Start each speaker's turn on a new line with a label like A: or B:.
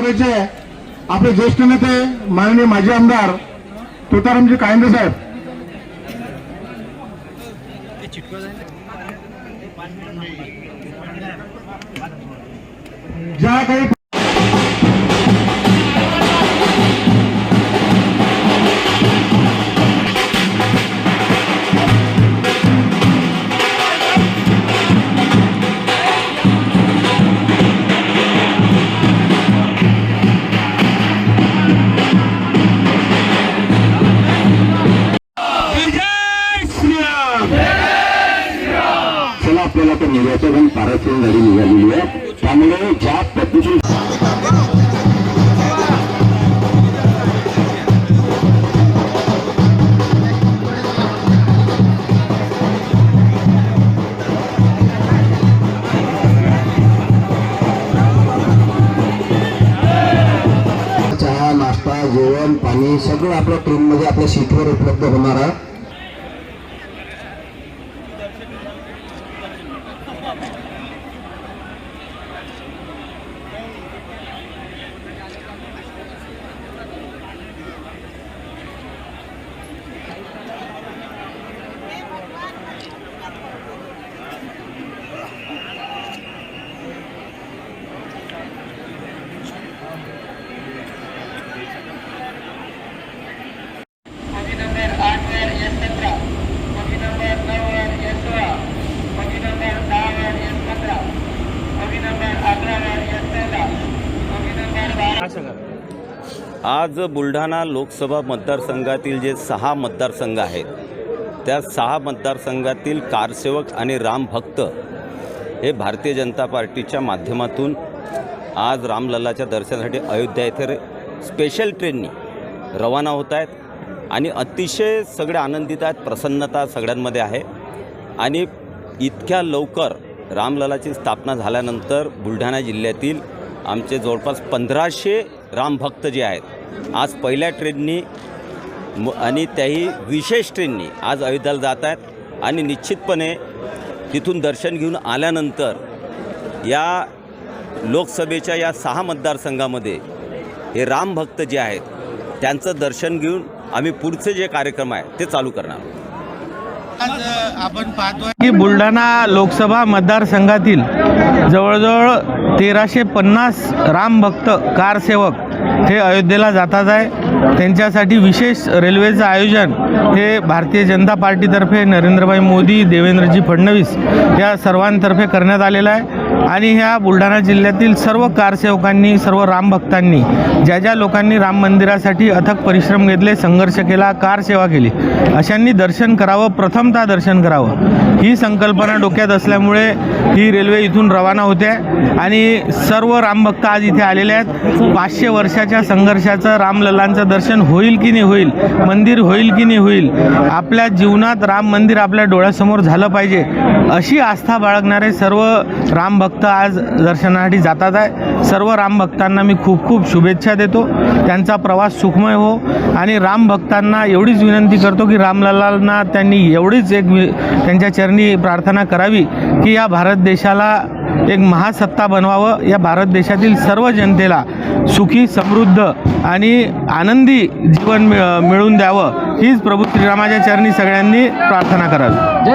A: करायचे आपले ज्येष्ठ नेते माननीय माजी आमदार तुतारामजी कायंदे साहेब. ज्या काही
B: आपल्याला त्या निर्याच्या पण पाराचीन गाडी निघालेली आहे. त्यामुळे ज्या पद्धतीने चहा नाश्ता जेवण पाणी सगळं आपल्या ट्रेनमध्ये आपल्या सीटवर उपलब्ध होणार आहे.
C: आज बुलढाणा लोकसभा मतदारसंघातील जे सहा मतदारसंघ आहेत त्या सहा मतदारसंघातील कारसेवक आणि रामभक्त हे भारतीय जनता पार्टीच्या माध्यमातून आज रामलल्लाच्या दर्शनासाठी अयोध्या येथे स्पेशल ट्रेननी रवाना होत आहेत आणि अतिशय सगळे आनंदित आहेत प्रसन्नता सगळ्यांमध्ये आहे. आणि इतक्या लवकर रामललाची स्थापना झाल्यानंतर बुलढाणा जिल्ह्यातील आमचे जवळपास पंधराशे रामभक्त जे आहेत आज पहिल्या ट्रेननी आणि त्याही विशेष ट्रेननी आज अयोध्याला जात आहेत. आणि निश्चितपणे तिथून दर्शन घेऊन आल्यानंतर या लोकसभेच्या या सहा मतदारसंघामध्ये हे रामभक्त जे आहेत त्यांचं दर्शन घेऊन आम्ही पुढचे जे कार्यक्रम आहे ते चालू करणार
D: आपण पाहतोय की बुलढाणा लोकसभा मतदारसंघातील जवळजवळ तेराशे पन्नास रामभक्त कारसेवक हे अयोध्येला जातात आहे. त्यांच्यासाठी विशेष रेल्वेचं आयोजन हे भारतीय जनता पार्टीतर्फे नरेंद्रभाई मोदी देवेंद्रजी फडणवीस या सर्वांतर्फे करण्यात आलेलं आहे. आणि ह्या बुलढाणा जिल्ह्यातील सर्व कारसेवकांनी सर्व रामभक्तांनी ज्या ज्या लोकांनी राम मंदिरासाठी अथक परिश्रम घेतले संघर्ष केला कारसेवा केली अशांनी दर्शन करावं प्रथमतः दर्शन करावं. ही संकल्पना डोक्यात असल्यामुळे ही रेल्वे इथून रवाना होते आणि सर्व रामभक्त आज इथे आलेले आहेत. पाचशे वर्षाच्या संघर्षाचं रामलल्लांचं दर्शन होईल की नाही होईल मंदिर होईल की नाही होईल आपल्या जीवनात राम मंदिर आपल्या डोळ्यासमोर झालं पाहिजे अशी आस्था बाळगणारे सर्व रामभक्त आज दर्शनासाठी जातात आहे. सर्व रामभक्तांना मी खूप खूप शुभेच्छा देतो. त्यांचा प्रवास सुखमय हो. आणि रामभक्तांना एवढीच विनंती करतो की रामलालांना त्यांनी एवढीच एक त्यांच्या चरणी प्रार्थना करावी की या भारत देशाला एक महासत्ता बनवावं. या भारत देशातील सर्व जनतेला सुखी समृद्ध आणि आनंदी जीवन मिळ मिळवून द्यावं. हीच प्रभू श्रीरामाच्या चरणी सगळ्यांनी प्रार्थना करावी.